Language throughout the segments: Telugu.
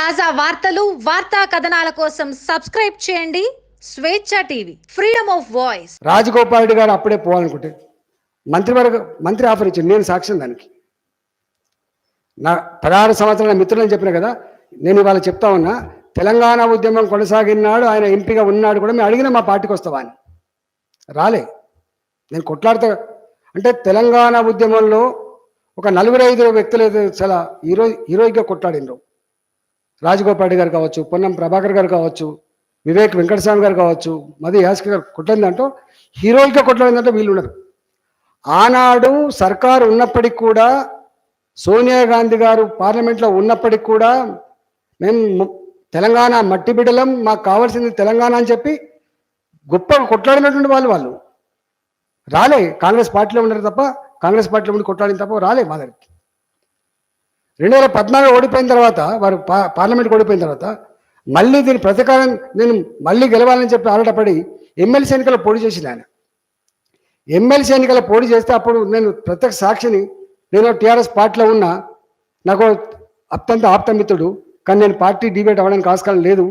తాజా వార్తలు వార్తా కథనాల కోసం సబ్స్క్రైబ్ చేయండి. Swecha TV freedom of voice. Rajagopal Reddy garu అప్పుడే పోవాలనుకుంటే మంత్రివర్గ మంత్రి ఆఫర్ ఇచ్చింది నేను సాక్ష్యం దానికి. నా పదహారు సంవత్సరాల మిత్రులని చెప్పిన కదా నేను ఇవాళ చెప్తా ఉన్నా తెలంగాణ ఉద్యమం కొనసాగినాడు ఆయన ఎంపీగా ఉన్నాడు కూడా మేము అడిగిన మా పార్టీకి వస్తావా అని. రాలే. నేను కొట్లాడుతా అంటే తెలంగాణ ఉద్యమంలో ఒక నలుగురు ఐదు వ్యక్తులు అయితే చాలా హీరో హీరోయిక్గా కొట్లాడినరు. రాజగోపాల్ గారు కావచ్చు పొన్నం ప్రభాకర్ గారు కావచ్చు వివేక్ వెంకటస్వామి గారు కావచ్చు మది యాస్కి గారు కొట్టిందంటూ హీరోయిక్గా కొట్టలేదంటే వీళ్ళు ఉండరు. ఆనాడు సర్కారు ఉన్నప్పటికి కూడా సోనియా గాంధీ గారు పార్లమెంట్లో ఉన్నప్పటికి కూడా మేము తెలంగాణ మట్టి బిడ్డలం మాకు కావాల్సింది తెలంగాణ అని చెప్పి గొప్పగా కొట్లాడినటువంటి వాళ్ళు వాళ్ళు. రాలే కాంగ్రెస్ పార్టీలో ఉన్నారు తప్ప కాంగ్రెస్ పార్టీలో ఉండి కొట్లాడిన తప్ప రాలే మా దగ్గరికి. రెండు వేల పద్నాలుగు ఓడిపోయిన తర్వాత వారు పా పార్లమెంట్కి ఓడిపోయిన తర్వాత మళ్ళీ దీని ప్రతీకారం నేను మళ్ళీ గెలవాలని చెప్పి ఆరాటపడి ఎమ్మెల్సీ ఎన్నికలు పోటీ చేసింది ఆయన. ఎమ్మెల్సీ ఎన్నికల్లో పోటీ చేస్తే అప్పుడు నేను ప్రత్యక్ష సాక్షిని నేను టీఆర్ఎస్ పార్టీలో ఉన్న నాకు అత్యంత ఆప్తమిత్రుడు కానీ నేను పార్టీ డిబేట్ అవ్వడానికి ఆస్కారం లేదు.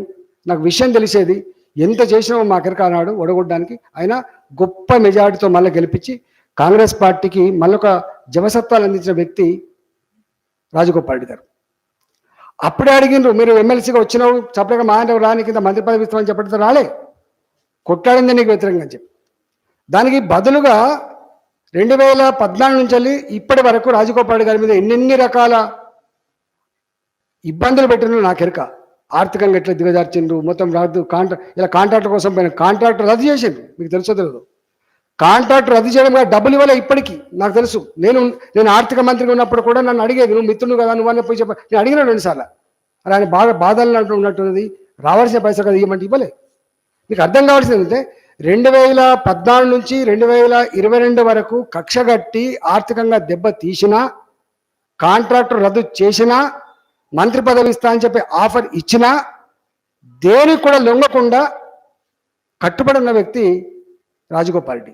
నాకు విషయం తెలిసేది ఎంత చేసినామో మా కెరక అన్నాడు ఒడగొట్టడానికి ఆయన గొప్ప మెజారిటీతో మళ్ళీ గెలిపించి కాంగ్రెస్ పార్టీకి మళ్ళొక జవసత్వాలు అందించిన వ్యక్తి రాజగోపాల్ రెడ్డి గారు. అప్పుడే అడిగిండ్రు మీరు ఎమ్మెల్సీగా వచ్చినావు చప్పగా మా ఆయన రాని కింద మంత్రి పదవి ఇస్తామని చెప్పడంతో రాలే? కొట్లాడింది నీకు వ్యతిరేకంగా చెప్పి. దానికి బదులుగా రెండు వేల పద్నాలుగు నుంచి వెళ్ళి ఇప్పటి వరకు రాజగోపాల్ గారి మీద ఎన్నెన్ని రకాల ఇబ్బందులు పెట్టిన నాకు ఎరక ఆర్థికంగా ఎట్లా దిగజార్చిండ్రు మొత్తం రాదు కాంట్రా ఇలా కాంట్రాక్టర్ కోసం పోయిన కాంట్రాక్టర్ రద్దు చేసిండ్రు. మీకు తెలుసో తెలియదు కాంట్రాక్ట్ రద్దు చేయడం కాదు, డబ్బులు ఇవ్వలే ఇప్పటికీ. నాకు తెలుసు. నేను నేను ఆర్థిక మంత్రిగా ఉన్నప్పుడు కూడా నన్ను అడిగేది నువ్వు మిత్రుడు కదా నువ్వు అని పోయి చెప్ప నేను అడిగిన రెండుసార్లు. అలా ఆయన బాగా బాధలు అంటూ ఉన్నట్టున్నది. రావాల్సిన పైసలు కదా ఇవ్వమంటే ఇవ్వలే. మీకు అర్థం కావాల్సింది ఏంటంటే రెండు వేల పద్నాలుగు నుంచి రెండు వేల ఇరవై రెండు వరకు కక్షగట్టి ఆర్థికంగా దెబ్బ తీసినా కాంట్రాక్టర్ రద్దు చేసినా మంత్రి పదవి ఇస్తా అని చెప్పి ఆఫర్ ఇచ్చినా దేనికి కూడా లొంగకుండా కట్టుబడి ఉన్న వ్యక్తి రాజగోపాల్ రెడ్డి.